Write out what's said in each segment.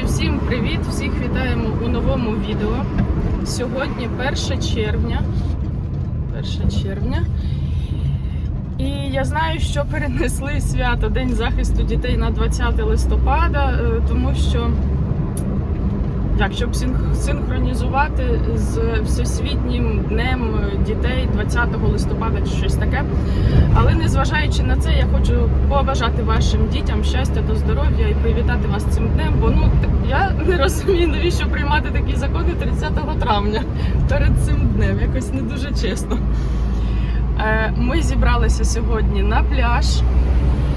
Друзі, всім привіт! Всіх вітаємо у новому відео. Сьогодні 1 червня. 1 червня. І я знаю, що перенесли свято День захисту дітей на 20 листопада, е, тому що так, щоб синхронізувати з Всесвітнім днем дітей 20 листопада чи щось таке. Але незважаючи на це, я хочу побажати вашим дітям щастя та здоров'я і привітати вас цим днем. Бо ну я не розумію, навіщо приймати такі закони 30 травня перед цим днем. Якось не дуже чесно. Е, Ми зібралися сьогодні на пляж.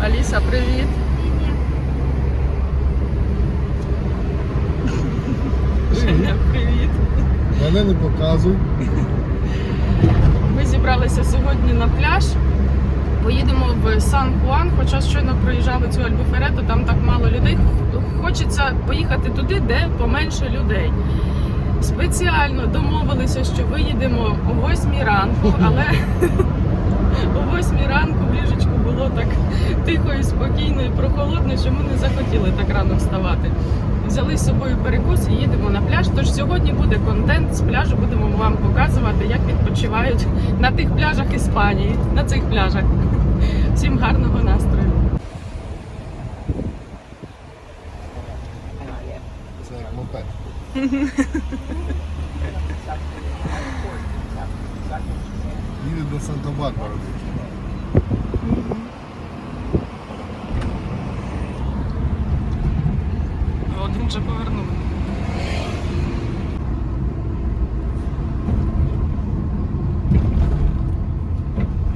Аліса, привіт. Женя, привіт. Мене не показуй. Ми зібралися сьогодні на пляж. Поїдемо в Сан Хуан, хоча щойно проїжджали цю Альбуферету, там так мало людей. Хочеться поїхати туди, де поменше людей. Спеціально домовилися, що виїдемо о 8 ранку, але о 8 ранку в ліжечку було так тихо і спокійно і прохолодно, що ми не захотіли так рано вставати. Взяли з собою перекус і їдемо на пляж. Тож сьогодні буде контент з пляжу. Будемо вам показувати, як відпочивають на тих пляжах Іспанії, на цих пляжах. Всім гарного настрою. Це. Їде до Санта-Барбари. Один вже повернув.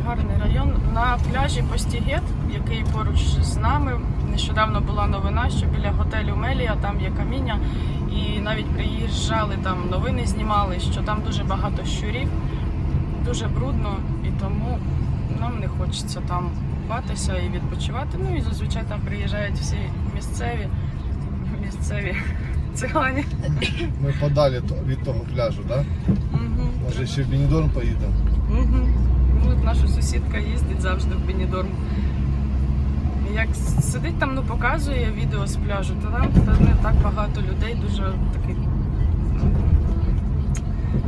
Гарний район. На пляжі Постігет, який поруч з нами. Нещодавно була новина, що біля готелю Мелія там є каміння. І навіть приїжджали там новини, знімали, що там дуже багато щурів, дуже брудно, і тому нам не хочеться там купатися і відпочивати. Ну і зазвичай там приїжджають всі місцеві, місцеві цигані. Ми подалі від того пляжу, так? Угу. Може ще в Бенідорм поїдемо. Угу. От наша сусідка їздить завжди в Бенідорм. Як сидить там, ну показує відео з пляжу, то там та не так багато людей, дуже такий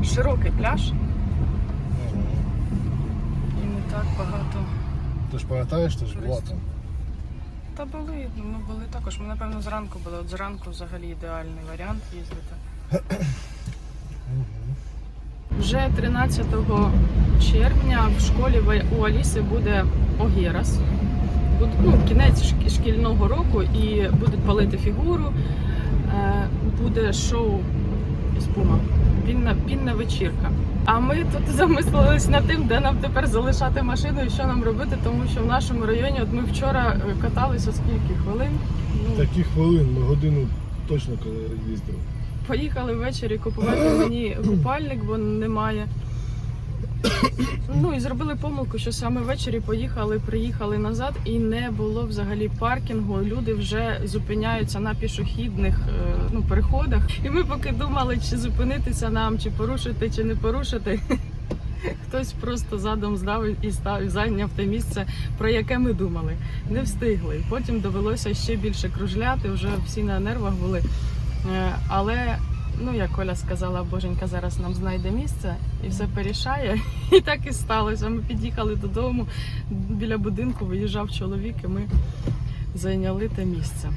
широкий пляж і не так багато. Ти ж пам'ятаєш, ти ж була там. Та були, ну, були також. Ми напевно зранку були. От зранку взагалі ідеальний варіант їздити. Вже 13 червня в школі у Аліси буде Огєрас. Буде ну, кінець шкільного року і будуть палити фігуру. Е, Буде шоу із пума. Пінна, пінна вечірка. А ми тут замислились над тим, де нам тепер залишати машину і що нам робити, тому що в нашому районі, от ми вчора е, каталися скільки хвилин. Ну, Такі хвилин, ми годину точно коли їздили. Поїхали ввечері купувати мені купальник, бо немає. Ну і зробили помилку, що саме ввечері поїхали, приїхали назад, і не було взагалі паркінгу. Люди вже зупиняються на пішохідних е, ну, переходах. І ми поки думали, чи зупинитися нам, чи порушити, чи не порушити. Хтось просто задом здав і став зайняв те місце, про яке ми думали. Не встигли. Потім довелося ще більше кружляти, вже всі на нервах були. Е, Але, ну як Коля сказала, Боженька зараз нам знайде місце і все порішає. І так і сталося. Ми під'їхали додому, біля будинку виїжджав чоловік, і ми зайняли те місце.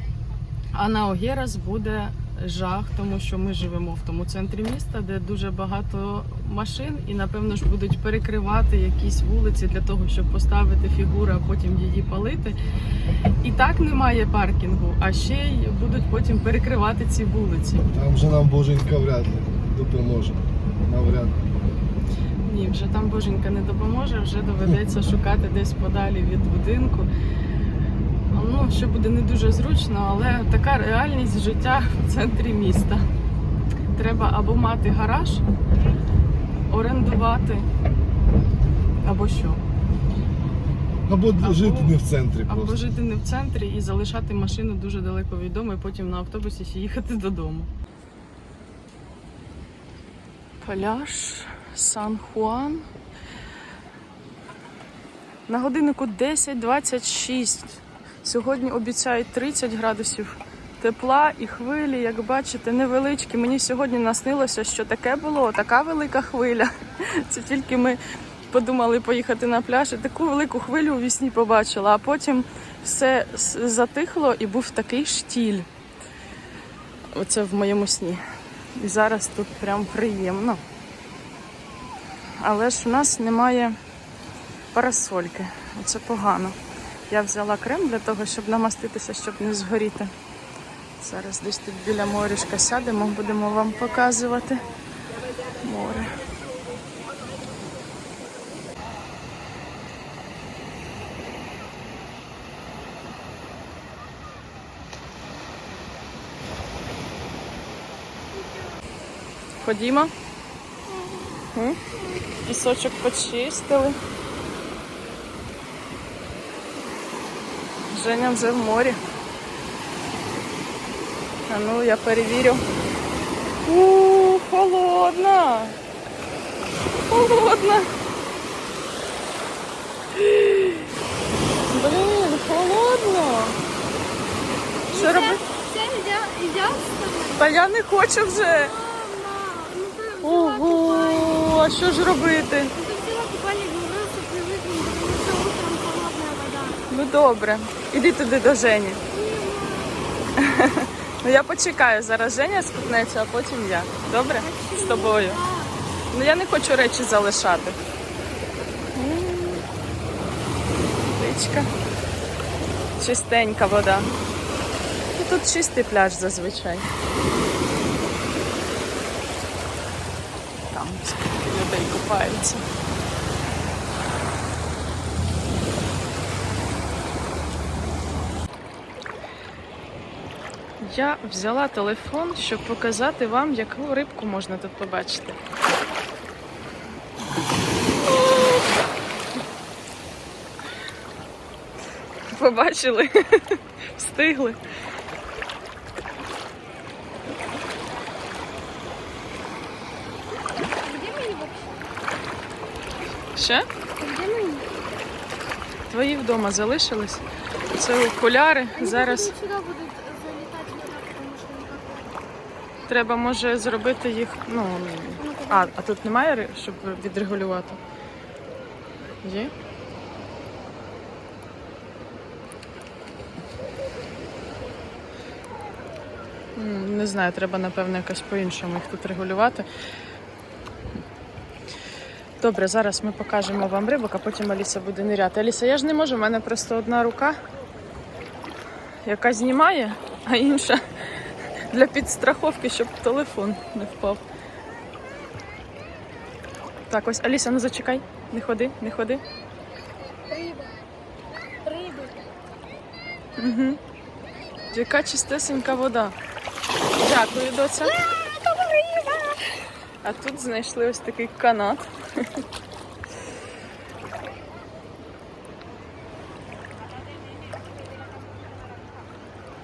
А на Огерас буде жах, тому що ми живемо в тому центрі міста, де дуже багато машин, і напевно ж будуть перекривати якісь вулиці для того, щоб поставити фігуру, а потім її палити. І так немає паркінгу, а ще й будуть потім перекривати ці вулиці. Там вже нам боженька вряд ли допоможе. Навряд. Ні, вже там боженька не допоможе, вже доведеться шукати десь подалі від будинку. Ну, що буде не дуже зручно, але така реальність життя в центрі міста. Треба або мати гараж, орендувати, або що. Або, Або- жити не в центрі Або просто. жити не в центрі і залишати машину дуже далеко від дому, і потім на автобусі ще їхати додому. Пляж Сан Хуан. На годиннику 10.26. Сьогодні обіцяють 30 градусів тепла і хвилі, як бачите, невеличкі. Мені сьогодні наснилося, що таке було, така велика хвиля. Це тільки ми подумали поїхати на пляж і таку велику хвилю у вісні побачила, а потім все затихло і був такий штіль. Оце в моєму сні. І зараз тут прям приємно. Але ж у нас немає парасольки. Оце погано. Я взяла крем для того, щоб намаститися, щоб не згоріти. Зараз десь тут біля морішка сядемо, будемо вам показувати море. Ходімо. Пісочок почистили. Женя вже в морі. А ну, я перевірю. У, холодна. Холодна. Блін, холодно. Що робити? Та я не хочу вже. Ну. Ого, а що ж робити? Ну. Ну добре. Іди туди до Жені. Ну я почекаю, зараз Женя скупнеться, а потім я. Добре? З тобою. Ну я не хочу речі залишати. Річка. Чистенька вода. Ну, Тут чистий пляж зазвичай. Там людей купаються. Я взяла телефон, щоб показати вам, яку рибку можна тут побачити. Побачили? Встигли. Ще? Твої вдома залишились. Це окуляри. Зараз Вони сюди будуть залітати вода, тому що никакого. Треба може зробити їх. Ну а, а тут немає, щоб відрегулювати? Є? Не знаю, треба, напевно, якось по-іншому їх тут регулювати. Добре, зараз ми покажемо вам рибок, а потім Аліса буде ниряти. Аліса, я ж не можу, в мене просто одна рука, яка знімає, а інша для підстраховки, щоб телефон не впав. Так, ось Аліса, ну зачекай, не ходи, не ходи. Риба. Риби. Угу. Яка чистесенька вода. Дякую, доця. А тут знайшли ось такий канат.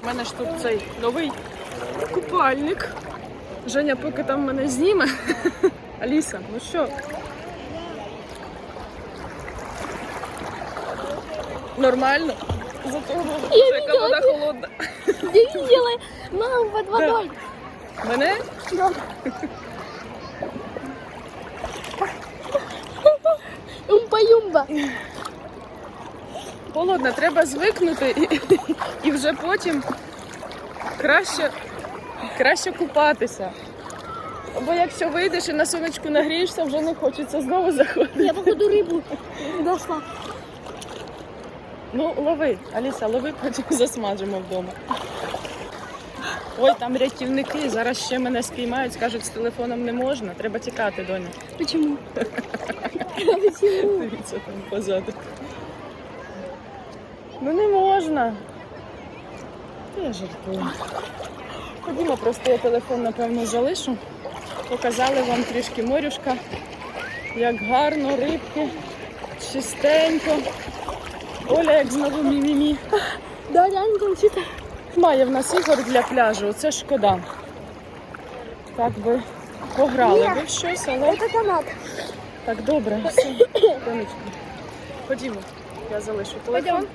У мене ж тут цей новий купальник. Женя, поки там мене зніме. Аліса, ну що? Нормально? Зато яка вода холодна. Я видела. Мам, под водой. Мене? Умпа-юмба. Холодно, треба звикнути і, і вже потім краще, краще купатися. Бо якщо вийдеш і на сонечку нагрієшся, вже не хочеться знову заходити. Я походу рибу нашла. Ну, лови, Аліса, лови, потім засмажимо вдома. Ой, там рятівники, зараз ще мене спіймають, скажуть, з телефоном не можна, треба тікати, доня. Почему? Дивіться там позаду. Ну не можна. Я жартую. Ходімо, просто я телефон, напевно, залишу. Показали вам трішки морюшка. Як гарно, рибки, чистенько. Оля, як знову мі-мі-мі. Да, реально там. Має в нас ігор для пляжу, це шкода. Так би пограли би в щось, але Это канат. так добре. Все. Ходімо, я залишу телефон.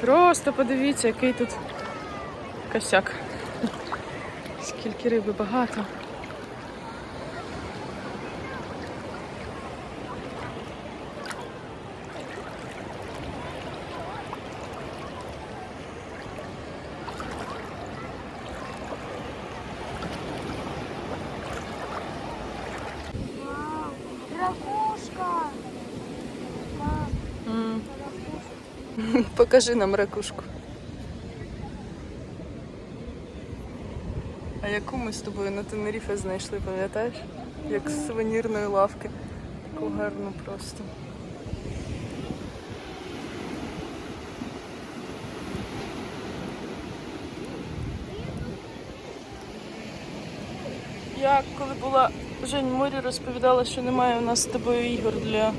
Просто подивіться, який тут косяк. Скільки риби багато. Покажи нам ракушку. А яку ми з тобою на Тенеріфе знайшли, пам'ятаєш? Як з сувенірної лавки. Таку гарну просто. Я коли була Жень в морі розповідала, що немає у нас з тобою ігор для,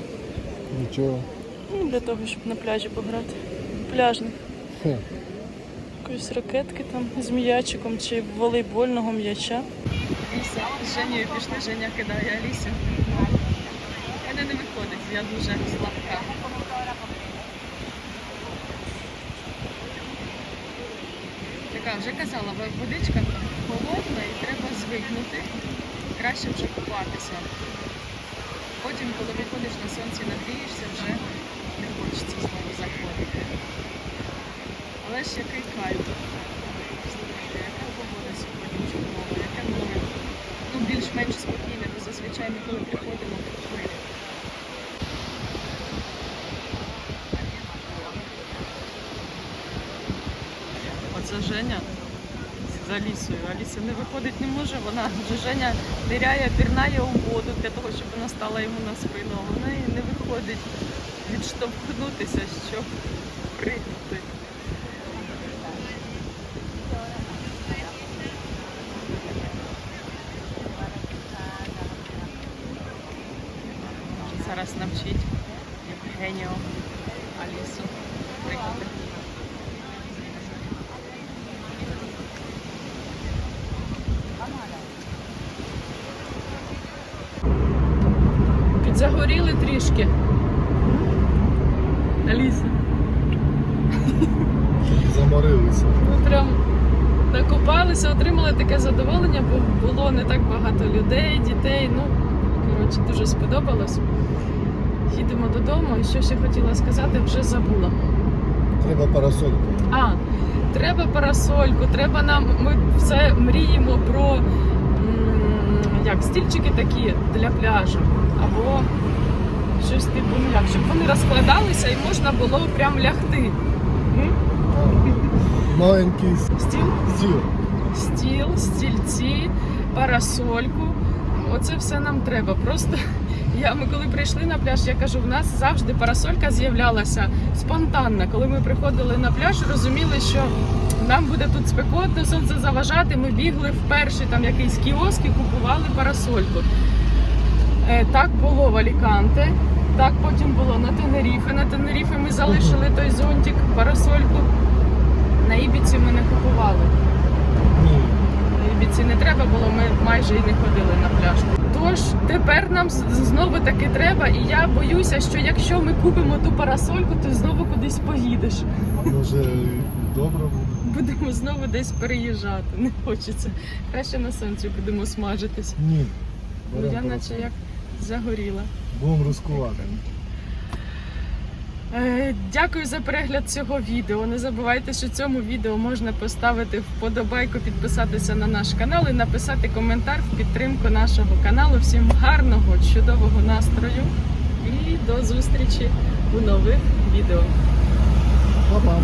Нічого. ну, для того, щоб на пляжі пограти. Пляжних. Якоїсь ракетки там з м'ячиком чи волейбольного м'яча. Ліся з Женєю пішли, Женя кидає Алісю. У мене не виходить, я дуже слабка. Така вже казала, водичка холодна і треба звикнути. Краще вже купатися. Потім, коли виходиш на сонці, нагрієшся, вже не хочеться. Але який кайф. Яка погода сьогодні чудова, яке море. Ну, більш-менш спокійне, бо зазвичай ми коли приходимо, то хвилі. Оце Женя з Алісою. Аліса не виходить не може, вона вже Женя ниряє, пірнає у воду для того, щоб вона стала йому на спину. Вона і не виходить відштовхнутися, щоб пригнути. Зараз навчить Євгенію Алісу. Підзагоріли трішки. Аліса. Заморилися. Ми прям накопалися, отримали таке задоволення, бо було не так багато людей, дітей. Ну, коротше, дуже сподобалось. Їдемо додому, і що ще хотіла сказати, вже забула. Треба парасольку. А, треба парасольку, треба нам. Ми все мріємо про м, як, стільчики такі для пляжу. Або щось типу, ну як, щоб вони розкладалися і можна було прям лягти. Маленький Стіл? стіл. стіл, стільці, парасольку. Оце все нам треба. Просто я, ми коли прийшли на пляж, я кажу, в нас завжди парасолька з'являлася спонтанно. Коли ми приходили на пляж, розуміли, що нам буде тут спекотно, сонце заважати. Ми бігли в перший там якийсь кіоск і купували парасольку. Е, так було в Аліканте, так потім було на Тенеріфе. На Тенеріфе ми залишили той зонтик, парасольку. На Ібіці ми не купували. Ні. Не треба було, ми майже і не ходили на пляж. Тож тепер нам знову таки треба, і я боюся, що якщо ми купимо ту парасольку, то знову кудись поїдеш. Може добре буде. Будемо знову десь переїжджати. Не хочеться. Краще на сонці будемо смажитись. Ні. Ну, я наче як загоріла. Будемо рискувати. Е, Дякую за перегляд цього відео. Не забувайте, що цьому відео можна поставити вподобайку, підписатися на наш канал і написати коментар в підтримку нашого каналу. Всім гарного, чудового настрою і до зустрічі у нових відео. Па-па.